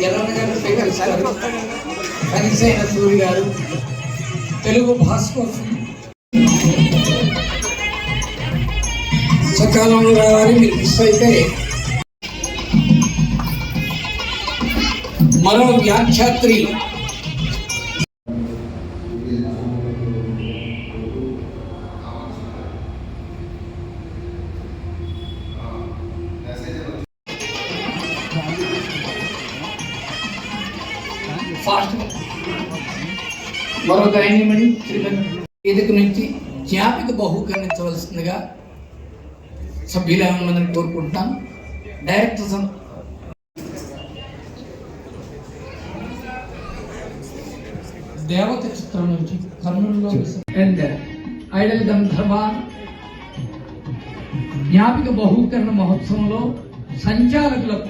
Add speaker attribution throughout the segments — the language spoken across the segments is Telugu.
Speaker 1: ఎర్రన్న గారు ఫేవర్స్ గారు కనిసైన సూరి గారు తెలుగు భాష సకాలంలో రావాలి మీరు మిస్ అయితే మరో వ్యాఖ్యాత్రి మరో గాయనిమణి శ్రీమతి వేదిక నుంచి జ్ఞాపిక బహుకరించవలసిందిగా సభ్యులందరినీ కోరుకుంటున్నాను డైరెక్టర్ సం- దేవత చిత్రం నుంచి కర్నూలులో అండ్ ఐడల్ గంధర్వ జ్ఞాపిక బహుకరణ మహోత్సవంలో సంచాలకులకు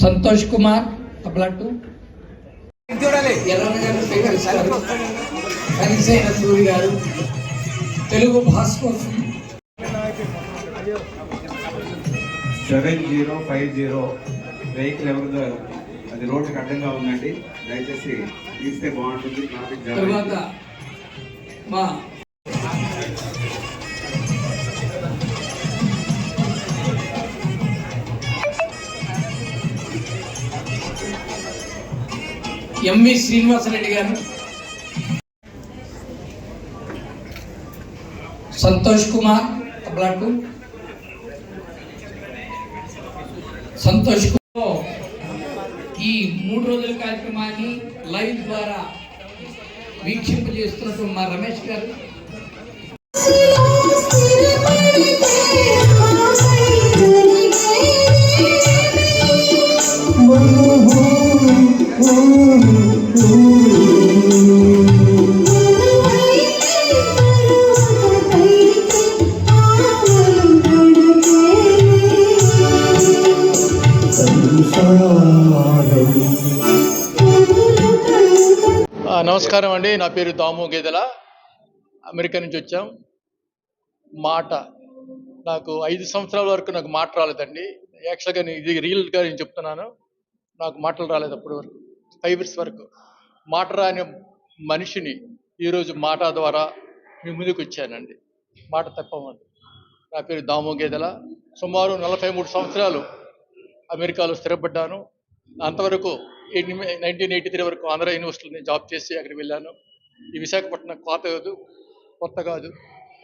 Speaker 1: సంతోష్ కుమార్ గారు కనిసైన సూరి. గారు. తెలుగు భాష కోసం.
Speaker 2: Seven zero five zero vehicle ఎవరిదో అది రోడ్డుకి అడ్డంగా ఉందండి. దయచేసి తీస్తే బాగుంటుంది. ట్రాఫిక్
Speaker 1: తరువాత మా ఎంవి శ్రీనివాసరెడ్డి గారు. సంతోష్ కుమార్ తబలాటు సంతోష్ కుమార్ ఈ మూడు రోజుల కార్యక్రమాన్ని లైవ్ ద్వారా వీక్షింపజేస్తున్నటువంటి మా రమేష్ గారు.
Speaker 3: నమస్కారం అండి. నా పేరు దాము గేదెల. అమెరికా నుంచి వచ్చాం. మాట. నాకు ఐదు సంవత్సరాల వరకు నాకు మాట రాలేదండి. యాక్చువల్గా నేను ఇది రియల్గా నేను చెప్తున్నాను. నాకు మాటలు రాలేదు అప్పటి వరకు. ఫైవ్ ఇయర్స్ వరకు. మాట రాని మనిషిని ఈరోజు మాట ద్వారా మీ ముందుకు వచ్చానండి. మాట తప్పమండి నా పేరు దాము గేదెల. సుమారు నలభై మూడు సంవత్సరాలు అమెరికాలో స్థిరపడ్డాను. అంతవరకు నైన్టీన్ ఎయిటీ త్రీ వరకు ఆంధ్ర యూనివర్సిటీలో నేను జాబ్ చేసి అక్కడికి వెళ్ళాను. ఈ విశాఖపట్నం కోత కాదు కొత్త కాదు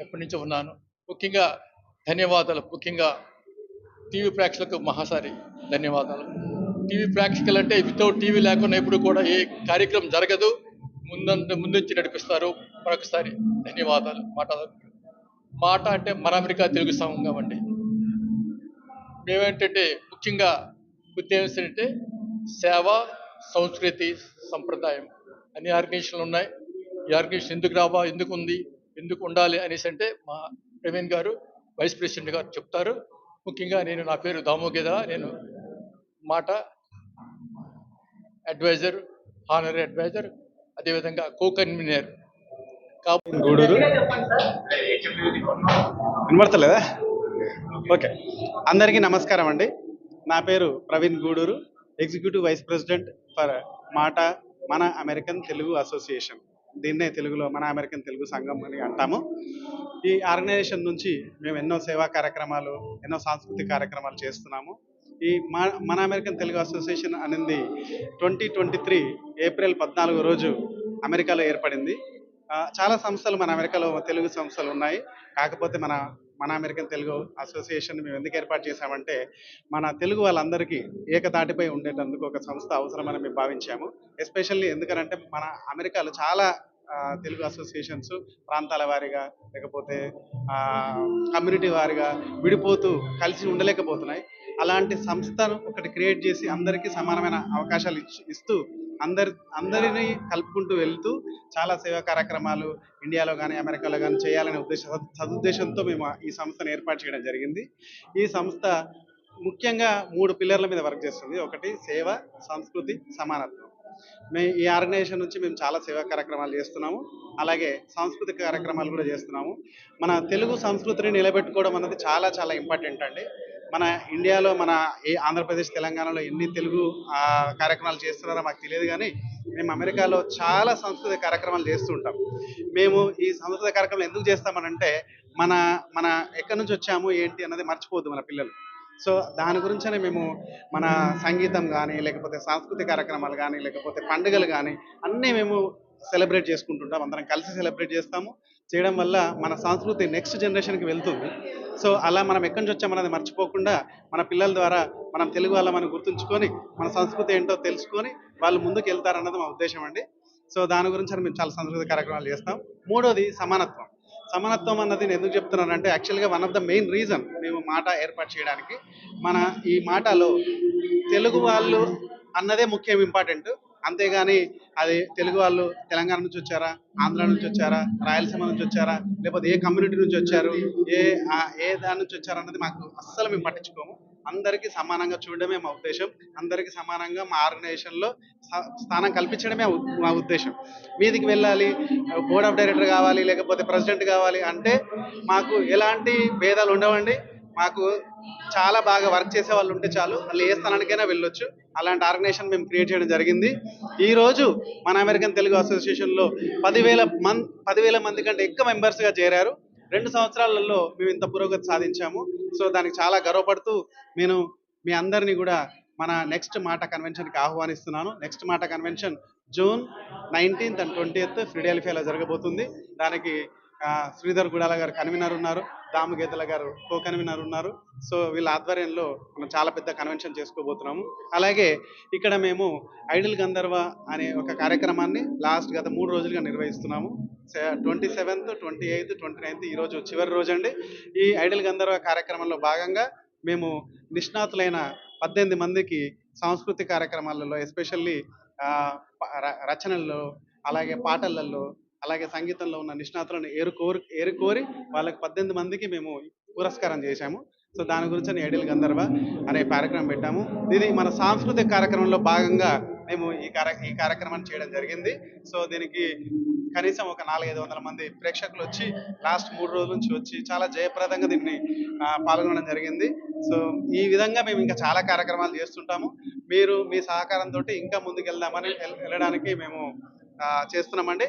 Speaker 3: ఎప్పటి నుంచో ఉన్నాను. ముఖ్యంగా ధన్యవాదాలు. ముఖ్యంగా టీవీ ప్రేక్షకులకు మహాసారి ధన్యవాదాలు. టీవీ ప్రేక్షకులు అంటే వితౌట్ టీవీ లేకుండా ఎప్పుడు కూడా ఏ కార్యక్రమం జరగదు. ముందంత ముందుంచి నడిపిస్తారు మరొకసారి ధన్యవాదాలు. మాట మాట అంటే మన అమెరికా తెలుగు సంఘం అండి. మేమేంటంటే ముఖ్యంగా ఉద్దేశం ఏంటంటే సేవ సంస్కృతి సంప్రదాయం అన్ని ఆర్గనైజేషన్లు ఉన్నాయి. ఈ ఆర్గనైజేషన్ ఎందుకు రావా ఎందుకు ఉంది ఎందుకు ఉండాలి అనేసి అంటే మా ప్రవీణ్ గారు వైస్ ప్రెసిడెంట్ గారు చెప్తారు. ముఖ్యంగా నేను నా పేరు దామోగేద నేను మాట అడ్వైజర్ హానరీ అడ్వైజర్ అదేవిధంగా కో కన్వీనర్
Speaker 4: గూడూరు. వినబడతలేదా? ఓకే. అందరికీ నమస్కారం అండి. నా పేరు Praveen Guduru. Executive vice president for MATA మన అమెరికన్ తెలుగు అసోసియేషన్. దీన్నే తెలుగులో మన అమెరికన్ తెలుగు సంఘం అని అంటాము. ఈ ఆర్గనైజేషన్ నుంచి మేము ఎన్నో సేవా కార్యక్రమాలు ఎన్నో సాంస్కృతిక కార్యక్రమాలు చేస్తున్నాము. ఈ మా మన అమెరికన్ తెలుగు అసోసియేషన్ అనేది ట్వంటీ ట్వంటీ త్రీ ఏప్రిల్ పద్నాలుగు రోజు అమెరికాలో ఏర్పడింది. చాలా సంస్థలు మన అమెరికాలో తెలుగు సంస్థలు ఉన్నాయి. కాకపోతే మన మన అమెరికన్ తెలుగు అసోసియేషన్ మేము ఎందుకు ఏర్పాటు చేశామంటే మన తెలుగు వాళ్ళందరికీ ఏకతాటిపై ఉండేటందుకు ఒక సంస్థ అవసరమని మేము భావించాము. ఎస్పెషల్లీ ఎందుకనంటే మన అమెరికాలో చాలా తెలుగు అసోసియేషన్స్ ప్రాంతాల వారీగా లేకపోతే కమ్యూనిటీ వారీగా విడిపోతూ కలిసి ఉండలేకపోతున్నాయి. అలాంటి సంస్థను ఒకటి క్రియేట్ చేసి అందరికీ సమానమైన అవకాశాలు ఇచ్చి ఇస్తూ అందరి అందరిని కలుపుకుంటూ వెళ్తూ చాలా సేవా కార్యక్రమాలు ఇండియాలో కానీ అమెరికాలో కానీ చేయాలనే ఉద్దేశ సదుద్దేశంతో మేము ఈ సంస్థను ఏర్పాటు చేయడం జరిగింది. ఈ సంస్థ ముఖ్యంగా మూడు పిల్లర్ల మీద వర్క్ చేస్తుంది. ఒకటి సేవ సంస్కృతి సమానత్వం. మేము ఈ ఆర్గనైజేషన్ నుంచి మేము చాలా సేవా కార్యక్రమాలు చేస్తున్నాము. అలాగే సాంస్కృతిక కార్యక్రమాలు కూడా చేస్తున్నాము. మన తెలుగు సంస్కృతిని నిలబెట్టుకోవడం అన్నది చాలా చాలా ఇంపార్టెంట్ అండి. మన ఇండియాలో మన ఏ ఆంధ్రప్రదేశ్ తెలంగాణలో ఎన్ని తెలుగు కార్యక్రమాలు చేస్తున్నారో మాకు తెలియదు కానీ మేము అమెరికాలో చాలా సంస్కృతి కార్యక్రమాలు చేస్తూ ఉంటాం. మేము ఈ సంస్కృతి కార్యక్రమాలు ఎందుకు చేస్తామనంటే మన మన ఎక్కడి నుంచి వచ్చాము ఏంటి అన్నది మర్చిపోద్దు మన పిల్లలు. సో దాని గురించనే మేము మన సంగీతం కానీ లేకపోతే సాంస్కృతిక కార్యక్రమాలు కానీ లేకపోతే పండుగలు కానీ అన్నీ మేము సెలబ్రేట్ చేసుకుంటుంటాం. అందరం కలిసి సెలబ్రేట్ చేస్తాము. చేయడం వల్ల మన సంస్కృతి నెక్స్ట్ జనరేషన్కి వెళ్తుంది. సో అలా మనం ఎక్కడి నుంచి వచ్చామన్నది మర్చిపోకుండా మన పిల్లల ద్వారా మనం తెలుగు వాళ్ళ మనం గుర్తుంచుకొని మన సంస్కృతి ఏంటో తెలుసుకొని వాళ్ళు ముందుకు వెళ్తారన్నది మా ఉద్దేశం అండి. సో దాని గురించి మేము చాలా సంస్కృతి కార్యక్రమాలు చేస్తాం. మూడోది సమానత్వం. సమానత్వం అన్నది నేను ఎందుకు చెప్తున్నానంటే యాక్చువల్గా one of the main reason మేము మాట ఏర్పాటు చేయడానికి మన ఈ మాటలో తెలుగు వాళ్ళు అన్నదే ముఖ్యం ఇంపార్టెంట్ అంతేగాని అది తెలుగు వాళ్ళు తెలంగాణ నుంచి వచ్చారా ఆంధ్ర నుంచి వచ్చారా రాయలసీమ నుంచి వచ్చారా లేకపోతే ఏ కమ్యూనిటీ నుంచి వచ్చారు ఏ ఏ దాని నుంచి వచ్చారు అన్నది మాకు అస్సలు మేము పట్టించుకోము. అందరికీ సమానంగా చూడడమే మా ఉద్దేశం. అందరికీ సమానంగా మా ఆర్గనైజేషన్లో స్థానం కల్పించడమే మా ఉద్దేశం. మీదికి వెళ్ళాలి బోర్డ్ ఆఫ్ డైరెక్టర్ కావాలి లేకపోతే ప్రెసిడెంట్ కావాలి అంటే మాకు ఎలాంటి భేదాలు ఉండవండి. మాకు చాలా బాగా వర్క్ చేసే వాళ్ళు ఉంటే చాలు. వాళ్ళు ఏ స్థానానికైనా వెళ్ళొచ్చు. అలాంటి ఆర్గనైజేషన్ మేము క్రియేట్ చేయడం జరిగింది. ఈరోజు మన అమెరికన్ తెలుగు అసోసియేషన్లో పదివేల మన్ పదివేల మంది కంటే ఎక్కువ మెంబర్స్గా చేరారు. రెండు సంవత్సరాలలో మేము ఇంత పురోగతి సాధించాము. సో దానికి చాలా గర్వపడుతూ నేను మీ అందరినీ కూడా మన నెక్స్ట్ మాట కన్వెన్షన్కి ఆహ్వానిస్తున్నాను. Next MATA convention June nineteenth and twentieth ఫ్రీడెల్ఫియాలో జరగబోతుంది. దానికి శ్రీధర్ గుడాల గారు కన్వీనర్ ఉన్నారు. దాము గేదెల గారు కో కన్వీనర్ ఉన్నారు. సో వీళ్ళ ఆధ్వర్యంలో మనం చాలా పెద్ద కన్వెన్షన్ చేసుకోబోతున్నాము. అలాగే ఇక్కడ మేము ఐడిల్ గంధర్వ అనే ఒక కార్యక్రమాన్ని లాస్ట్ గత మూడు రోజులుగా నిర్వహిస్తున్నాము. Twenty seventh twenty eighth twenty ninth ఈ రోజు చివరి రోజు అండి ఈ ఐడిల్ గంధర్వ కార్యక్రమంలో భాగంగా మేము నిష్ణాతులైన పద్దెనిమిది మందికి సాంస్కృతిక కార్యక్రమాలలో ఎస్పెషల్లీ రచనల్లో అలాగే పాటలలో అలాగే సంగీతంలో ఉన్న నిష్ణాతులను ఏరుకోరి ఏరుకోరి వాళ్ళకి పద్దెనిమిది మందికి మేము పురస్కారం చేశాము. సో దాని గురించి నేను గంధర్వ అనే కార్యక్రమం పెట్టాము. ఇది మన సాంస్కృతిక కార్యక్రమంలో భాగంగా మేము ఈ కార్య ఈ కార్యక్రమాన్ని చేయడం జరిగింది. సో దీనికి కనీసం ఒక నాలుగైదు వందల మంది ప్రేక్షకులు వచ్చి లాస్ట్ మూడు రోజుల నుంచి వచ్చి చాలా జయప్రదంగా దీన్ని పాల్గొనడం జరిగింది. సో ఈ విధంగా మేము ఇంకా చాలా కార్యక్రమాలు చేస్తుంటాము. మీరు మీ సహకారంతో ఇంకా ముందుకు వెళ్దామని వెళ్ళడానికి మేము చేస్తున్నామండి.